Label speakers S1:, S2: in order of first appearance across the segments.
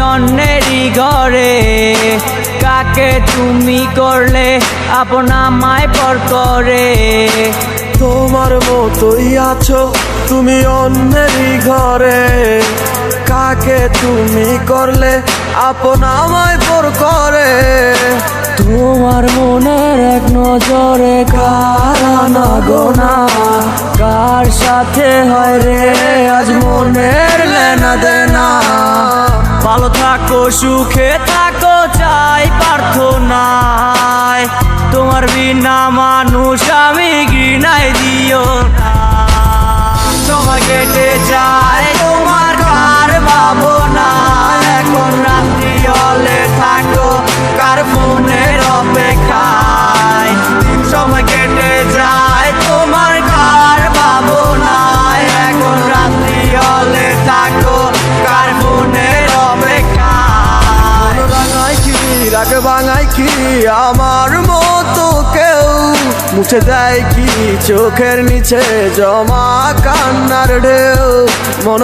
S1: অন্যেরই ঘরে? কাকে তুমি করলে আপনা মায় পর করে?
S2: তোমার মতোই আছো তুমি অন্যেরই ঘরে। কাকে তুমি করলে আপন আমায় পর করে?
S1: তোমার মনের এক নজরে কারানা গোনা কার সাথে হয় রে ভালো থাকো সুখে থাকো চাই প্রার্থনায়। তোমার বিনা মানুষ আমি ঘৃণায় দিও সময় কেটে
S2: আমার মতো কেউ মুছে দেয় কি? চোখের নিচে জমা কান্নার ঢেউ। মন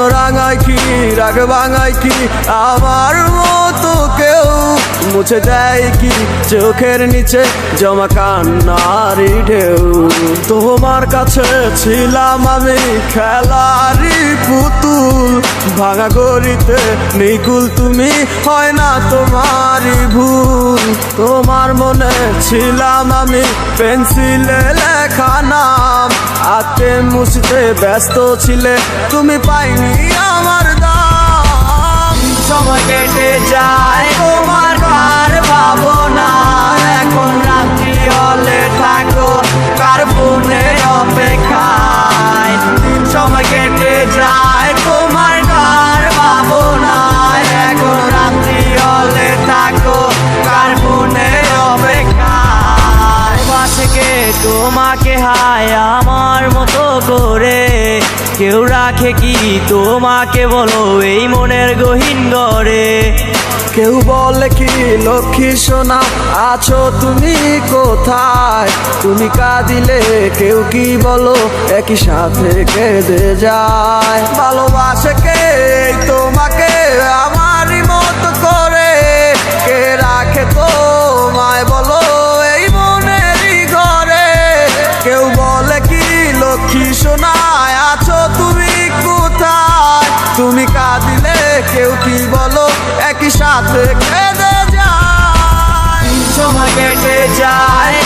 S2: কি? রাগ ভাঙায় কি? আমার মতো কেউ মুছে দেয় কি? চোখের নিচে জমা কান্নার ঢেউ। তোমার কাছে ছিলাম আমি খেলারি পুতুল। ভাঙা গড়িতে নিকুল তুমি হয় না তোমারই ভুল। তোমার মনে ছিলাম আমি পেন্সিলে লেখা নাম আতে মুছতে ব্যস্ত ছিলে তুমি পাইনি আমার দাম।
S1: সময় কেটে যায় তোমার তোমাকে হায় আমার মতো করে কেউ রাখে কি? তোমাকে বলো এই মনের গহীন ঘরে
S2: কেউ বলে কি, লক্ষ্মী সোনা, আছো তুমি কোথায়? তুমি কাঁদিলে কেউ কি বলো, একই সাথে কেঁদে যায়। ভালোবাসে কে? তোমাকে আমারই
S1: কেটে যায়।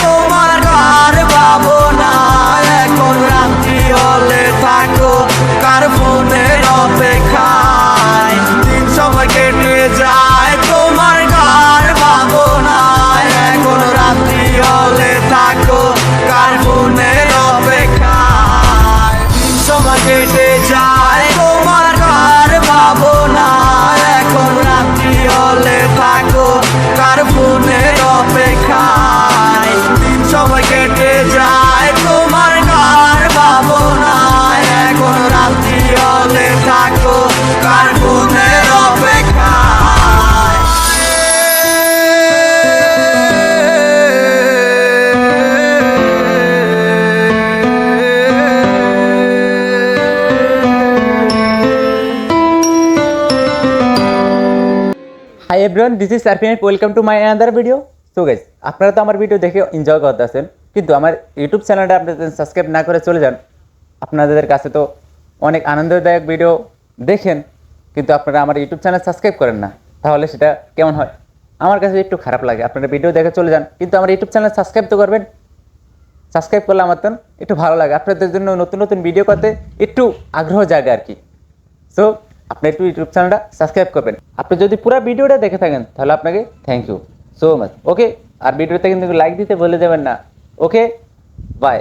S3: Hi everyone this is সারফিনেট welcome to my other video so guys আপনারা তো আমার ভিডিও দেখে এনজয় করতে করতেছেন, কিন্তু আমার ইউটিউব চ্যানেলটা আপনাদের সাবস্ক্রাইব না করে চলে যান, আপনাদের কাছে তো অনেক আনন্দদায়ক ভিডিও দেখেন, কিন্তু আপনারা আমার ইউটিউব চ্যানেল সাবস্ক্রাইব করেন না, তাহলে সেটা কেমন হয়? আমার কাছে একটু খারাপ লাগে, আপনারা ভিডিও দেখে চলে যান, কিন্তু আমার ইউটিউব চ্যানেল সাবস্ক্রাইব তো করবেন সাবস্ক্রাইব করলে আমার তো একটু ভালো লাগে, আপনাদের জন্য নতুন নতুন ভিডিও করতে একটু আগ্রহ জাগে আর কি। সো আপনি একটু ইউটিউব চ্যানেলটা সাবস্ক্রাইব করবেন। আপনি যদি পুরো ভিডিওটা দেখে থাকেন, তাহলে আপনাকে thank you so much okay আর ভিডিওতে কিন্তু লাইক দিতে বলে যাবেন না। Okay bye